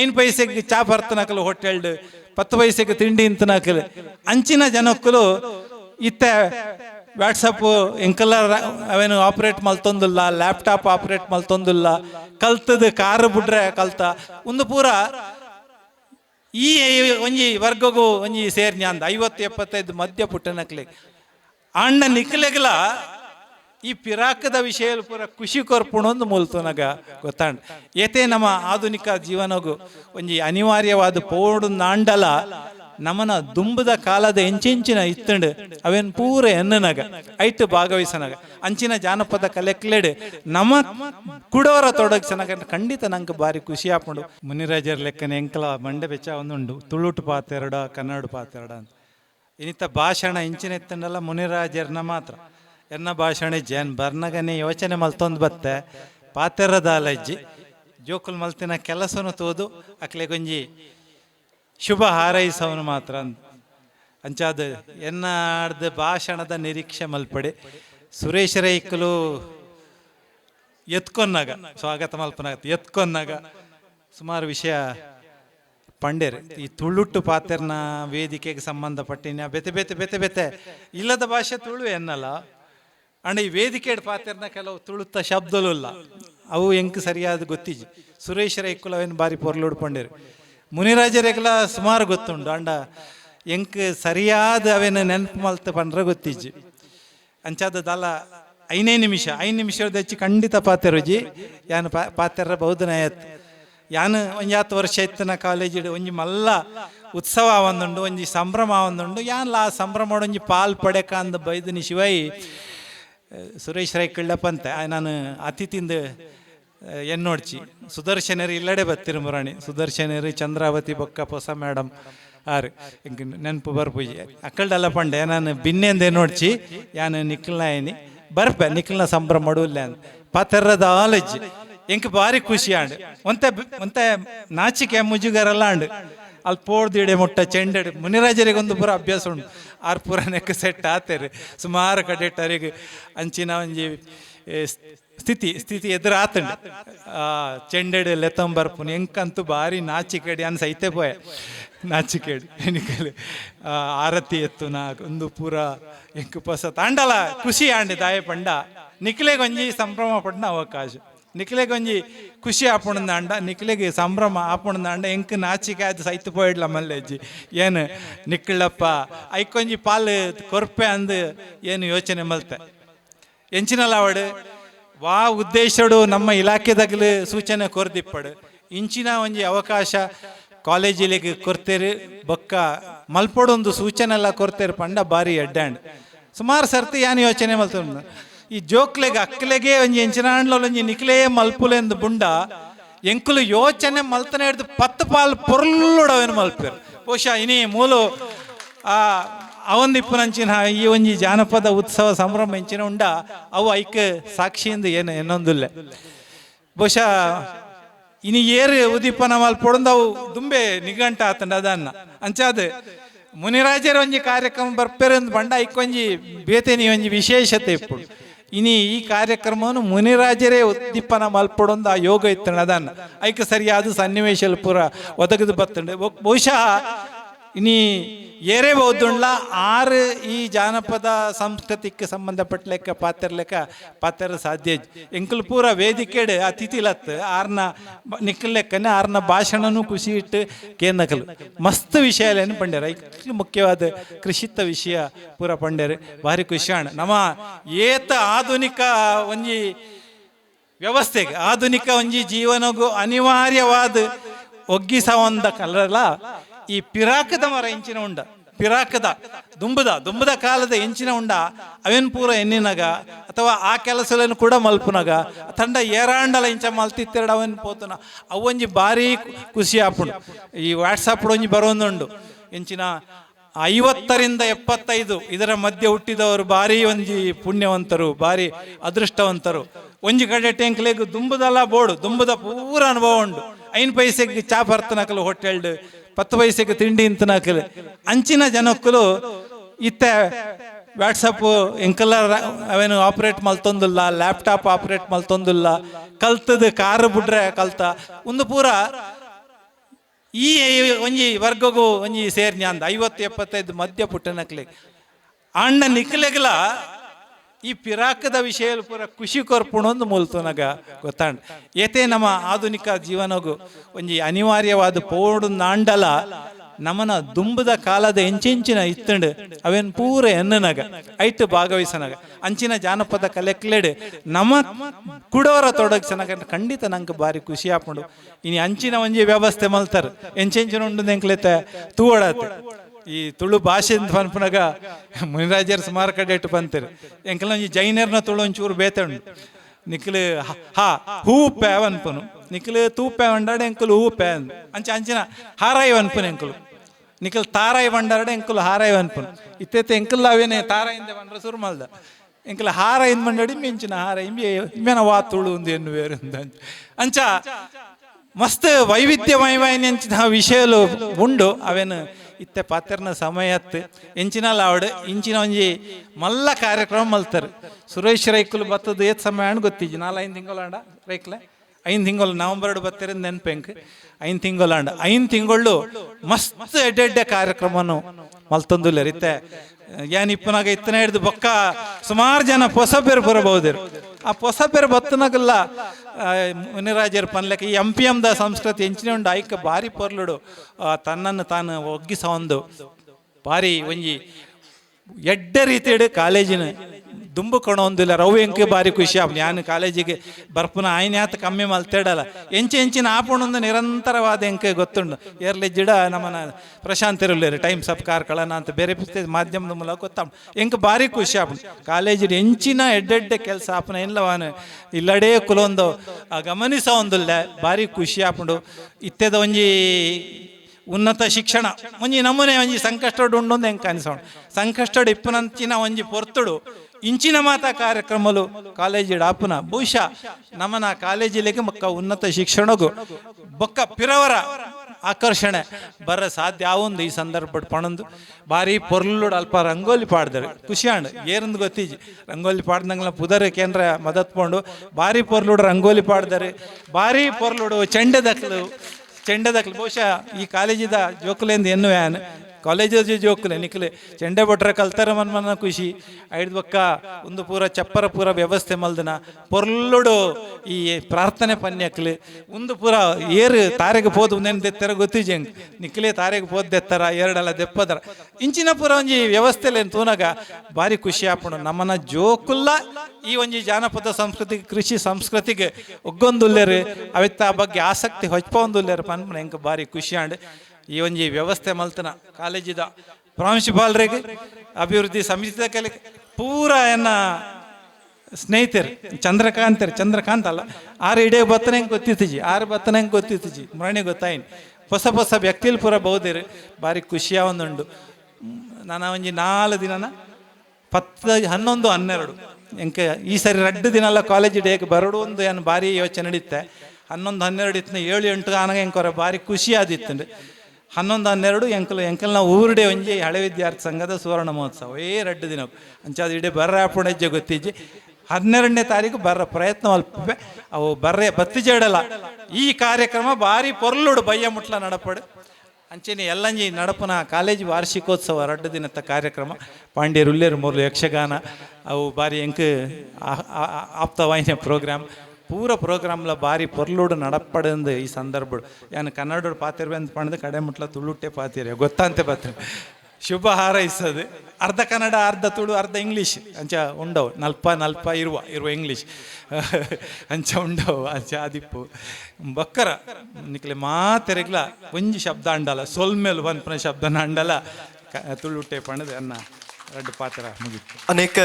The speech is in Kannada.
ಐನ್ ಪೈಸೆಗೆ ಚಾ ಬರ್ತನಕಲು ಹೋಟೆಲ್ಡ್ ಪತ್ತು ಪೈಸೆಗೆ ತಿಂಡಿ ಇಂತನಕಲು ಅಂಚಿನ ಜನಕ್ಕಲು ಇತ್ತ ವಾಟ್ಸಪ್ ಎಂಕಲ್ಲ ಅವೇನು ಆಪರೇಟ್ ಮಲ್ತೊಂದಿಲ್ಲ ಲ್ಯಾಪ್ಟಾಪ್ ಆಪರೇಟ್ ಮಲ್ತೊಂದಿಲ್ಲ. ಕಲ್ತದ ಕಾರ್ ಬಿಡ್ರೆ ಕಲ್ತ. ಒಂದು ಪೂರ ಈ ಒಂಜಿ ವರ್ಗಗೂ ಒಂಜಿ ಸೇರ್ ಅಂದ, ಐವತ್ತು ಎಪ್ಪತ್ತೈದು ಮಧ್ಯ ಪುಟ್ಟನಕ್ಲೆ ಅಣ್ಣ ನಿಕ್ಲೆಗ್ಲ ಈ ಪಿರಾಕದ ವಿಷಯ ಪೂರ ಖುಷಿ ಕೊರ್ಪುಣೊಂದು ಮೂಲ್ತುನಗ ಗೊತ್ತಾಂಡ್. ಏತೆ ನಮ್ಮ ಆಧುನಿಕ ಜೀವನಗೂ ಒಂಜಿ ಅನಿವಾರ್ಯವಾದ ಪೋಡು ನಾಂಡಲ ನಮನ ದುಂಬದ ಕಾಲದ ಎಂಚಿಂಚಿನ ಇತ್ತಂಡ್ ಅವೇನ್ ಪೂರ ಎನ್ನನಗ ಐಟ್ ಭಾಗವಹಿಸನಗ ಅಂಚಿನ ಜಾನಪದ ಕಲೆಕ್ಲೆಡ್ ನಮ ಕುಡೋರ ತೊಡಗಿಸನಗ ಖಂಡಿತ ನಂಗೆ ಬಾರಿ ಖುಷಿ ಆಪುಂಡು. ಮುನಿರಾಜರ್ ಲೆಕ್ಕನ ಎಂಕಲ ಮಂಡೆ ಬೆಚ್ಚ ಒಂದುಂಡು, ತುಳುಟು ಪಾತೆರಡ, ಕನ್ನಡ ಪಾತೆರಡ ಅಂತ. ಭಾಷಣ ಇಂಚಿನ ಇತ್ತಂಡಲ್ಲ ಮುನಿರಾಜರ್ನ ಮಾತ್ರ. ಎನ್ನ ಭಾಷಣ ಜೇನ್ ಬರ್ನಗನೆ ಯೋಚನೆ ಮಲ್ತೊಂದು ಬತ್ತೆ. ಪಾತೆರದ ಅಲಜ್ಜಿ ಜೋಕುಲ್ ಮಲ್ತಿನ ಕೆಲಸನು ತೋದು, ಅಕ್ಲೆ ಗೊಂಜಿ ಶುಭ ಹಾರೈಸವನು ಮಾತ್ರ ಅಂಚಾದ ಎನ್ನಾಡ್ದ ಭಾಷಣದ ನಿರೀಕ್ಷೆ ಮಲ್ಪಡೆ. ಸುರೇಶ್ ರೈಕಲು ಎತ್ಕೊನ್ನಾಗ ಸ್ವಾಗತ ಮಲ್ಪನಾಗತ್ತೆ. ಎತ್ಕೊನ್ನಾಗ ಸುಮಾರು ವಿಷಯ ಪಂಡೇರ್. ಈ ತುಳುಟ್ಟು ಪಾತೆರ್ನ ವೇದಿಕೆಗೆ ಸಂಬಂಧಪಟ್ಟಿನ ಬೆತೆ ಬೆತೆ ಬೆತೆ ಬೆತೆ. ಇಲ್ಲದ ಭಾಷೆ ತುಳು ಎನ್ನಲ್ಲ. ಅಂಡ್ ಈ ವೇದಿಕೆ ಪಾತ್ರನ ಕೆಲವು ತುಳುತ್ತ ಶಬ್ದಲು ಇಲ್ಲ. ಅವು ಎಂಕ್ ಸರಿಯಾದ ಗೊತ್ತಿಜಿ ಸುರೇಶ್ ರೈಕುಲ ಅವೇನು ಬಾರಿ ಪೊರ್ಲುಡ್ ಪಂಡೇರು ಮುನಿರಾಜರೆಗ್ಲ ಸುಮಾರು ಗೊತ್ತುಂಡು ಅಂಡ ಎಂಕ್ ಸರಿಯಾದ ಅವೇನು ನೆನಪು ಮಲ್ತ ಪಂಡ್ರೆ ಗೊತ್ತಿಜ್ಜಿ. ಅಂಚಾದಲ್ಲ ಐನೇ ನಿಮಿಷ. ಐದು ನಿಮಿಷದ ಹೆಚ್ಚು ಖಂಡಿತ ಪಾತ್ರಜಿ ಯಾನು ಪಾ ಪಾತೆರ ಬಹುದನ ಆಯತ್ ಯಾನು ಒಂಜಿ ಹತ್ತು ವರ್ಷ ಇತ್ತನ ಕಾಲೇಜ್ ಒಂಜಿ ಮಲ್ಲ ಉತ್ಸವ ಒಂದುಂಡು ಒಂಜಿ ಸಂಭ್ರಮ ಒಂದುಂಡು ಯಾನ್ಲ ಆ ಸಂಭ್ರಮ ಒಂಜಿ ಪಾಲ್ ಪಡೆಕ ಅಂದ ಬೈದನಿ ಶಿವೈ ಸುರೇಶ್ ರೈ ಕಿಳ್ಳಪ್ಪಂತ ನಾನು ಅತಿಥಿಂದ ಎನ್ನೋಡ್ಚಿ ಸುದರ್ಶನರಿ ಇಲ್ಲಡೆ ಬತ್ತಿರ ಮುರಾಣಿ ಸುದರ್ಶನರಿ, ಚಂದ್ರಾವತಿ ಬೊಕ್ಕ ಹೊಸ ಮೇಡಮ್ ಆರು ನೆನಪು ಬರ್ಪೂಜಿ ಅಕ್ಕಲ್ಡೆಲ್ಲ ಪಂಡೆ, ನಾನು ಬಿನ್ನೆಂದೆ ನೋಡ್ಚಿ. ಯಾನು ನಿಖಿಲ್ನ ಏನಿ? ಬರ್ಪೆ, ನಿಖಿಲ್ನ ಸಂಭ್ರಮ ಮಾಡುಲ್ಲ ಅಂತ. ಪಾತೆರ್ರದ ಆಲಜ್ಜಿ ಎಂಕ್ ಬಾರಿ ಖುಷಿ ಆಂಡ್. ಒಂತೆ ಒಂತೆ ನಾಚಿಕೆ ಮುಜುಗರಲ್ಲ ಆಂಡ್. ಅಲ್ಲಿ ಪೋಡ್ದಿಡೆ ಮುಟ್ಟ ಚೆಂಡೆಡ್ ಮುನಿರಾಜರಿಗೆ ಒಂದು ಪೂರ ಅಭ್ಯಾಸ ಉಂಟು. ಆರ್ ಪೂರ ನೆಕ್ ಸೆಟ್ ಆತೇರಿ. ಸುಮಾರು ಕಡೆಟರಿಗೆ ಅಂಚಿನ ಒಂಜಿ ಸ್ಥಿತಿ ಸ್ಥಿತಿ ಎದುರು ಆತ ಆ, ಚೆಂಡೆಡ್ ಲೆತ್ತಂಬರ್ಪುನ್ ಎಂಕಂತೂ ಬಾರಿ ನಾಚಿಕೆಡಿ ಅನ್ಸ ಐತೆ ಪೋಯ. ನಾಚಿಕೆಡಿ ಎನಿಕಲ್ ಆರತಿ ಎತ್ತು ನಾ ಒಂದು ಪೂರ ಎಂಕು ಪಸ ತಾಂಡಲ ಖುಷಿ ಆಂಡೆ ದಾಯ ಪಂಡ. ನಿಕ್ಲೆಗ್ ಒಂಜಿ ಸಂಭ್ರಮ ಪಡ್ನ ಅವಕಾಶ. ನಿಕ್ಲೆಗ್ ಒಂಜಿ ಖುಷಿ ಆಪುಣದ ಅಂಡ ನಿಖಲೆಗೆ ಸಂಭ್ರಮ ಆಪುಣದ ಅಂಡ ಎಂಕ್ ನಾಚಿಕೆ ಆಯ್ತು ಸೈತು ಪೋಯಿಡ್ಲ ಮಲ್ಲೆಜ್ಜಿ. ಏನು ನಿಕ್ಲಪ್ಪ ಐಕೊಂಜಿ ಪಾಲು ಕೊರ್ಪೆ ಅಂದು ಏನು ಯೋಚನೆ ಮಲ್ತೆ. ಎಂಚಿನಲ್ಲ ಅವಡು, ವಾ ಉದ್ದೇಶಡು ನಮ್ಮ ಇಲಾಖೆದಾಗಲು ಸೂಚನೆ ಕೊರ್ದಿಪ್ಪಡು. ಇಂಚಿನ ಒಂಜಿ ಅವಕಾಶ ಕಾಲೇಜಿಲಿಗೆ ಕೊರ್ತೇರಿ, ಬೊಕ್ಕ ಮಲ್ಪಡೊಂದು ಸೂಚನೆ ಎಲ್ಲ ಕೊರ್ತೇರಿ ಪಂಡ ಭಾರಿ ಅಡ್ಡಾಂಡ್. ಸುಮಾರು ಸರ್ತಿ ಏನು ಯೋಚನೆ ಮಲ್ತು ಈ ಜೋಕ್ಲೆಗೆ ಅಕ್ಕಲೆಗೆ ಒಂಜಿ ಎಂಚಿನ ಒಂಜಿ ನಿಕ್ಲೇ ಮಲ್ಪುಲೆಂದು ಬುಂಡ, ಎಂಕುಲು ಯೋಚನೆ ಮಲ್ತನೆ ಹಿಡಿದು ಪತ್ತು ಪಾಲು ಪೊರ್ಲುಡವೇನು ಮಲ್ಪೇರು. ಬಹುಶಃ ಇನಿ ಮೂಲು, ಆ ಅವಂದಿಪ್ಪುನಂಚಿನ ಈ ಒಂಜಿ ಜಾನಪದ ಉತ್ಸವ ಸಂಭ್ರಮ ಇಂಚಿನ ಉಂಡ, ಅವು ಐಕ್ ಸಾಕ್ಷಿಯಿಂದ ಏನು ಏನೊಂದಿಲ್ಲ ಬಹುಶಃ ಇನಿ ಏರು ಉದೀಪನ ಮಲ್ಪೊಡಂದು ಅವು ದುಂಬೆ ನಿಘಂಟ ಆತಂಡ ಅದನ್ನ ಅಂಚಾದ ಮುನಿರಾಜರ ಒಂಜಿ ಕಾರ್ಯಕ್ರಮ ಬರ್ಪೇರೆಂದು ಬಂಡ ಐಕೊಂಜಿ ಬೇತೆನಿ ಒಂಜಿ ವಿಶೇಷತೆ ಇಪ್ಪುಡು. ಇನಿ ಈ ಕಾರ್ಯಕ್ರಮವನ್ನು ಮುನಿರಾಜರೇ ಉದ್ದೀಪನ ಮಲ್ಪಡೊಂದು ಆ ಯೋಗ ಇತ್ತು ಅದನ್ನು. ಐಕ ಸರಿಯಾದ ಸನ್ನಿವೇಶ ಪೂರ ಒದಗದು ಬತ್ತಂಡೆ. ಬಹುಶಃ ಇನಿ ಏರೇ ಬಹುದುಂಡ್ಲ ಆರು ಈ ಜಾನಪದ സംസ്കൃതിക്ക് ಸಂಬಂಧಪಟ್ಟ ಲೆಕ್ಕ, ಪಾತ್ರ ಲೆಕ್ಕ, ಪಾತ್ರ ಸಾಧ್ಯ ಎಂಕಲ್ ಪೂರ ವೇದಿಕೆಡ್ ಅತಿಥಿಲತ್ ಆರ್ನ ನಿಕ್ಕಲ್ ಲೆಕ್ಕನೆ ಆರ್ನ ಭಾಷಣನು ಖುಷಿ ಇಟ್ಟು ಕೇಂದ್ರಕಲ್. ಮಸ್ತ್ ವಿಷಯಲೇನು ಪಂಡ್ಯಾರ? ಇಷ್ಟು ಮುಖ್ಯವಾದ ಕೃಷಿತ್ತ ವಿಷಯ ಪೂರ ಪಂಡ್ಯಾರ. ಭಾರಿ ಖುಷಿಯಾಣ ನಮ್ಮ ಏತ ಆಧುನಿಕ ಒಂಜಿ ವ್ಯವಸ್ಥೆಗೆ, ಆಧುನಿಕ ಒಂಜಿ ಜೀವನಗೂ ಅನಿವಾರ್ಯವಾದ ಒಗ್ಗಿಸ ಒಂದ ಕಲರಲ್ಲ ಈ ಪಿರಾಕದ ಮರ ಹೆಂಚಿನ ಉಂಡ. ಪಿರಾಕದ, ದುಂಬದ ದುಂಬದ ಕಾಲದ ಹೆಂಚಿನ ಉಂಡ. ಅವೇನ್ ಪೂರ ಎನ್ನಿನಗ ಅಥವಾ ಆ ಕೆಲಸಗಳನ್ನು ಕೂಡ ಮಲ್ಪುನಗ. ತಂಡ ಏರಾಂಡಲ ಇಂಚ ಮಲ್ತಿತ್ತೆರಡು ಅವನ್ ಪೋತನ. ಅವೊಂಜಿ ಭಾರಿ ಖುಷಿ ಆಪುಂಡು. ಈ ವಾಟ್ಸಪ್ ಒಂಜಿ ಬರೋಂದುಂಡು. ಹೆಂಚಿನ ಐವತ್ತರಿಂದ ಎಪ್ಪತ್ತೈದು, ಇದರ ಮಧ್ಯೆ ಹುಟ್ಟಿದವರು ಭಾರಿ ಒಂಜಿ ಪುಣ್ಯವಂತರು, ಭಾರಿ ಅದೃಷ್ಟವಂತರು. ಒಂಜಿ ಕಡೆ ಟೆಂಕ್ಲೆಗ್ ದುಂಬದಲ್ಲ ಬೋಡು. ದುಂಬದ ಪೂರ ಅನುಭವ ಉಂಡು. ಐನ್ ಪೈಸೆಗೆ ಚಾ ಬರ್ತನಕಲು ಹೋಟೆಲ್ಡ್ ಪತ್ತು ವಯಸ್ಸಿಗೆ ತಿಂಡಿ ಇಂತನಕಲು ಅಂಚಿನ ಜನಕ್ಕಲು ಇತ್ತ ವಾಟ್ಸಪ್ ಎಂಕಲ್ಲ ಅವೇನು ಆಪರೇಟ್ ಮಲ್ತೊಂದಿಲ್ಲ ಲ್ಯಾಪ್ಟಾಪ್ ಆಪರೇಟ್ ಮಲ್ತೊಂದಿಲ್ಲ ಕಲ್ತದ ಕಾರ್ ಬಿಡ್ರೆ ಕಲ್ತ. ಒಂದು ಪೂರ ಈ ಒಂಜಿ ವರ್ಗಗೂ ಒಂಜಿ ಸೇರ್ ಅಂದ, ಐವತ್ತು ಎಪ್ಪತ್ತೈದು ಮಧ್ಯ ಪುಟ್ಟನಕ್ಲೆ. ಅಣ್ಣ ನಿಕ್ಲೆಗ್ಲ ಈ ಪಿರಾಕದ ವಿಷಯ ಪೂರ ಖುಷಿ ಕೊರ್ಪುಣೊಂದು ಮೂಲ್ತುನಗ ಗೊತ್ತಾಂಡ್. ಏತೆ ನಮ್ಮ ಆಧುನಿಕ ಜೀವನಗೂ ಒಂಜಿ ಅನಿವಾರ್ಯವಾದ ಪೋಡು ನಾಂಡಲ ನಮನ ದುಂಬದ ಕಾಲದ ಎಂಚೆಂಚಿನ ಇತ್ತಂಡ್ ಅವೇನ್ ಪೂರ ಎನ್ನನಗ ಐಟ್ ಭಾಗವಹಿಸನಗ ಅಂಚಿನ ಜಾನಪದ ಕಲೆಕ್ಲೆಡ್ ನಮ ಕುಡೋರ ತೊಡಗಿಸನಗ ಖಂಡಿತ ನಂಗೆ ಬಾರಿ ಖುಷಿ ಆಪುಂಡು. ಇನಿ ಅಂಚಿನ ಒಂಜಿ ವ್ಯವಸ್ಥೆ ಮಲ್ತಾರೆ, ಎಂಚೆಂಚಿನ ಉಂಡು ನೆಂಕ್ಲೆತ್ತ ತೂವಡತ್ತೆ ಈ ತುಳು ಭಾಷೆ ಪನ್ಪನಾಗ ಮುನಿರಾಜರ ಸ್ಮಾರಕ ಡೇಟ್ ಬಂತೀರಿ ಎಂಕಲ ಒಂಜಿ ಜೈನರ್ನ ತುಳು ಒಂಚೂರು ಬೇತೆ ಉಂಡು ನಿಕ್ಲು ಹ- ಹಾ ಹೂ ಪ್ಯಾವ್ ಅನ್ಪನು ನಿಕ್ಲು ತೂ ಪ್ಯಾವ್ ಅಂಡಾಡೆ ಎಂಕುಲು ಹೂ ಪ್ಯಾ ಅಂದ್. ಅಂಚ ಅಂಚಿನ ಹಾರಾಯ್ ಅನ್ಪನು ಎಂಕುಲು ನಿಖಲ್ ತಾರಾಯ್ ಬಂಡಾರಡೆ ಎಂಕುಲು ಹಾರಾಯ್ ಅನ್ಪನು ಇತ್ತೆ ಎಂಕಲ್ ಅವೇನೆ ತಾರಾಯಿಂದ ಬಂಡ್ರ ಸುರು ಮಲ್ದ ಎಂಕಲ ಹಾರ ಇಂದ್ ಮಂಡಡಿ ಮಿಂಚಿನ ಹಾರ ಇಂಬಿ ಇಂಬೇನ ವಾ ತುಳು ఉంది ಎನ್ನು వేరు ಅಂಚ ಮಸ್ತ್ ವೈವಿಧ್ಯಮಯವಾಯಿನ ವಿಷಯಲು ಉಂಡು ಅವೇನು ಇತ್ತೆ ಪಾತೆರ್ನ ಸಮಯ ಇಂಚಿನ ಆವಡ್ ಇಂಚಿನ ಒಂಜಿ ಮಲ್ಲ ಕಾರ್ಯಕ್ರಮ ಮಲ್ತಾರೆ. ಸುರೇಶ್ ರೈಕುಲು ಬತ್ತದ ಏತ್ ಸಮಯ ಅಣ್ಣ ಗೊತ್ತಿಜ್ಜಿ. ನಾಲ್ ಐದು ತಿಂಗಳಾಂಡ ರೈಕ್ಲೆ. ಐನ್ ತಿಂಗಳು ನವಂಬರ್ ಬತ್ತಿರ ನೆನ್ಪೆಂಕ್ ಐನ್ ತಿಂಗಳಾಂಡ ಐನ್ ತಿಂಗಳು ಮಸ್ತ್ ಎಡ್ಡೆಡ್ಡೆ ಕಾರ್ಯಕ್ರಮನು ಮಲ್ತೊಂದುಲ್ಲ ಇತ್ತೆ. ಏನ್ ಇಪ್ಪನಾಗ ಇತ್ತನೇ ಹಿಡಿದು ಬೊಕ್ಕ ಸುಮಾರು ಜನ ಹೊಸ ಬೇರೆ ಬರಬಹುದಿರು. ಆ ಹೊಸ ಬೇರು ಬತ್ತನಾಗಲ್ಲ. ಮುನಿರಾಜರು ಪನ್ಲೆಕ್ಕ ಈ ಎಂ ಪಿ ಎಮ್ದ ಸಂಸ್ಕೃತಿ ಎಂಚಿನ ಉಂಡು ಐಕ ಬಾರಿ ಪೊರ್ಲುಡು. ತನ್ನನ್ನು ತಾನು ಒಗ್ಗಿಸ ಒಂದು ಭಾರಿ ಒಂಜಿ ಎಡ್ಡ ರೀತಿಯಡು ಕಾಲೇಜಿನ ದುಂಬು ಕೊಣೊಂದಿಲ್ಲ ರವು ಎಂಕೆ ಬಾರಿ ಖುಷಿ. ಆಪ್ ನಾನು ಕಾಲೇಜಿಗೆ ಬರ್ಪುನ ಆಯ್ನ ಯಾತ ಕಮ್ಮಿ ಮಲ್ತೇಡಲ್ಲ ಎಂಚಿ ಎಂಚಿನ ಆಪಣೊಂದು ನಿರಂತರವಾದ ಎಂಕೆ ಗೊತ್ತುಂಡು. ಏರ್ಲಿ ಜಿಡ ನಮ್ಮನ ಪ್ರಶಾಂತ್ ಇರಲಿರಿ ಟೈಮ್ಸ್ ಕಾರ್ ಕಳನ ಅಂತ ಬೇರೆ ಪುಸ್ತಕ ಮಾಧ್ಯಮದ ಮೂಲಕ ಗೊತ್ತಾಮ್. ಎಂಕ್ ಭಾರಿ ಖುಷಿ ಆಪ್ ಕಾಲೇಜಿನ ಎಂಚಿನ ಎಡ್ಡೆಡ್ಡೆ ಕೆಲಸ ಆಪನ ಇಲ್ಲವಾನ ಇಲ್ಲಡೇ ಕುಲೊಂದು ಗಮನಿಸ ಒಂದಿಲ್ಲ ಭಾರಿ ಖುಷಿ ಆಪುಂಡು. ಇತ್ತೆದ ಒಂಜಿ ಉನ್ನತ ಶಿಕ್ಷಣ ಒಂಜಿ ನಮೂನೆ ಒಂಜಿ ಸಂಕಷ್ಟಡು ಉಂಡು ಹೆಂಗೆ ಕಾಣಿಸೋಣ. ಸಂಕಷ್ಟಡು ಇಪ್ಪನಂಚಿನ ಒಂಜಿ ಪೊರ್ತುಡು. ಇಂಚಿನ ಮಾತ ಕಾರ್ಯಕ್ರಮಲು ಕಾಲೇಜಿಡ್ ಆಪುನ ಬಹುಶಃ ನಮ್ಮನ ಕಾಲೇಜಿಲೆಗೆ ಮಕ್ಕ ಉನ್ನತ ಶಿಕ್ಷಣಗೂ ಬೊಕ್ಕ ಪಿರವರ ಆಕರ್ಷಣೆ ಬರ ಸಾಧ್ಯ ಆವೊಂದು ಈ ಸಂದರ್ಭ ಪಣಂದು. ಭಾರಿ ಪೊರ್ಲುಡು ಅಲ್ಪ ರಂಗೋಲಿ ಪಾಡ್ದರು. ಖುಷಿ ಆಂಡ್ ಏರಂದು ಗೊತ್ತಿಜಿ. ರಂಗೋಲಿ ಪಾಡ್ದಂಗ್ಲ ಪುದರ್ ಕೇಂದ್ರ ಮದತ್ ಪೋಂಡು. ಭಾರಿ ಪೊರ್ಲುಡು ರಂಗೋಲಿ ಪಾಡ್ದಾರೆ. ಭಾರಿ ಪೊರ್ಲುಡು ಚೆಂಡೆ ದಕ್ಲು ಬಹುಶಃ ಈ ಕಾಲೇಜಿದ ಜೋಕುಲೆಂದು ಎನ್ನು ಕಾಲೇಜ್ ಜೋಕುಲೆ ನಿಕ್ಲೆ. ಚೆಂಡೆ ಬಟ್ರೆ ಕಲ್ತಾರ ಮನ್ ಮನ ಖುಷಿ. ಐದು ಬೊಕ್ಕ, ಒಂದು ಪೂರ ಚಪ್ಪರ ಪೂರ ವ್ಯವಸ್ಥೆ ಮಲ್ದನ. ಪೊರ್ಲುಡು ಈ ಪ್ರಾರ್ಥನೆ ಪನ್ಯಕ್ಲೆ. ಒಂದು ಪೂರ ಏರು ತಾರೆಗೆ ಪೋದು ನೆನ್ ದೆತ್ತರ ಗೊತ್ತಿಜೆಂಗ್ ನಿಕ್ಲೆ ತಾರೆಗೆ ಪೋದ್ ದೆತ್ತರ, ಎರಡಲ್ಲ ದೆಪ್ಪದರ. ಇಂಚಿನ ಪೂರ ಒಂಜಿ ವ್ಯವಸ್ಥೆಲೆ ತೂನಗ ಭಾರಿ ಖುಷಿ ಆಪಣ ನಮ್ಮನ ಜೋಕುಲ್ಲ ಈ ಒಂಜಿ ಜಾನಪದ ಸಂಸ್ಕೃತಿ ಕೃಷಿ ಸಂಸ್ಕೃತಿಗೆ ಒಗ್ಗೊಂದುಲ್ಲೇರು, ಅವಿತ್ತ ಆ ಬಗ್ಗೆ ಆಸಕ್ತಿ ಹೊಚ್ಪೊಂದುಲ್ಲೇರು ಪನ್ಪನ ಹೆಂಗೆ ಭಾರಿ ಖುಷಿ ಆಂಡ್ ಈ ಒಂಜಿ ವ್ಯವಸ್ಥೆ ಮಲ್ತನ ಕಾಲೇಜಿದ ಪ್ರಾಂಶುಪಾಲರಿಗೆ ಅಭಿವೃದ್ಧಿ ಸಮಿತಿದ ಕೆಲ ಪೂರ ಎನ್ನ ಸ್ನೇಹಿತರು, ಚಂದ್ರಕಾಂತರು, ಚಂದ್ರಕಾಂತ್ ಅಲ್ಲ, ಆರು ಇಡೇ ಹೆಂಗೆ ಗೊತ್ತಿತ್ತಜಿ, ಆರು ಬತ್ತನ ಹೆಂಗೆ ಗೊತ್ತಿತ್ತಜಿ ಮರಣಿ ಗೊತ್ತಾಯಿನ್. ಹೊಸ ಹೊಸ ವ್ಯಕ್ತಿಲ್ ಪೂರ ಬೌದಿರಿ ಭಾರಿ ಒಂದುಂಡು. ನಾನು ಒಂಜಿ ನಾಲ್ಕು ದಿನನ ಪತ್ತ ಹನ್ನೊಂದು ಹನ್ನೆರಡು, ಎಂಕೆ ಈ ಸರಿ ರಡ್ಡು ದಿನ ಎಲ್ಲ ಕಾಲೇಜ್ ಡೇಗೆ ಬರಡು ಒಂದು ಏನು ಭಾರಿ ಯೋಚನೆ ನಡೀತೆ. ಹನ್ನೊಂದು ಹನ್ನೆರಡು ಇತ್ತು ಏಳು ಎಂಟು ಆನಗ ಹೆಂಗೆ ಭಾರಿ ಖುಷಿ ಹನ್ನೊಂದು ಹನ್ನೆರಡು ಎಂಕಲ್ ಎಂಕಲ್ನ ಊರುಡೆ ಒಂಜಿ ಹಳೆ ವಿದ್ಯಾರ್ಥಿ ಸಂಘದ ಸುವರ್ಣ ಮಹೋತ್ಸವ. ಏ ರಡ್ಡು ದಿನ. ಅಂಚಾದ ಇಡೀ ಬರ್ರ ಆಪಣಜ್ಜೆ ಗೊತ್ತಿಜ್ಜಿ. ಹನ್ನೆರಡನೇ ತಾರೀಕು ಬರ್ರ ಪ್ರಯತ್ನ ಅಲ್ಪೆ ಅವು ಬರ್ರೆ ಬತ್ತಿಜೇಡಲ್ಲ ಈ ಕಾರ್ಯಕ್ರಮ ಭಾರಿ ಪೊರ್ಲುಡು ಬಯ್ಯ ಮುಟ್ಲ ನಡಪಡು. ಅಂಚೆನೆ ಎಲ್ಲಂಜಿ ನಡಪನ ಕಾಲೇಜ್ ವಾರ್ಷಿಕೋತ್ಸವ ರಡ್ಡು ದಿನದ ಕಾರ್ಯಕ್ರಮ. ಪಾಂಡ್ಯರುಲ್ಲೇರು ಮೂರು ಯಕ್ಷಗಾನ. ಅವು ಬಾರಿ ಎಂಕ್ ಆಪ್ತವಾಯಿನ ಪ್ರೋಗ್ರಾಮ್. ಪೂರ ಪ್ರೋಗ್ರಾಮ್ಲ ಬಾರಿ ಪೊರ್ಲುಡು ನಡಪಡಂದು ಈ ಸಂದರ್ಭ ಏನು ಕನ್ನಡ ಪಾತಿರ್ವೆ ಅಂತ ಪಣದು ಕಡೆ ಮುಟ್ಲ ತುಳುಟ್ಟೆ ಪಾತಿರ ಗೊತ್ತಂತೆ ಪಾತ್ರೆ ಶುಭ ಹಾರೈಸದು. ಅರ್ಧ ಕನ್ನಡ, ಅರ್ಧ ತುಳು, ಅರ್ಧ ಇಂಗ್ಲೀಷ್. ಅಂಚ ಉಂಡವು. ನಲ್ಪ ನಲ್ಪ ಇರುವ ಇರುವ ಇಂಗ್ಲೀಷ್. ಅಂಚ ಉಂಡವು. ಅಂಚ ಆದಿಪ್ಪು. ಬಕ್ಕರ. ನಿಕ್ಲೆ ಮಾತೆರೆಗ್ಲ ಒಂಜಿ ಶಬ್ದ ಅಂಡಲ. ಒಂದು ಪ್ರ ಶಬ್ದನ ಅಂಡಲ. ತುಳುಟ್ಟೆ ಪಣದು ಅನ್ನ ರಡ್ಡು ಪಾತ್ರ ಮುಗಿತು ಅನೇಕ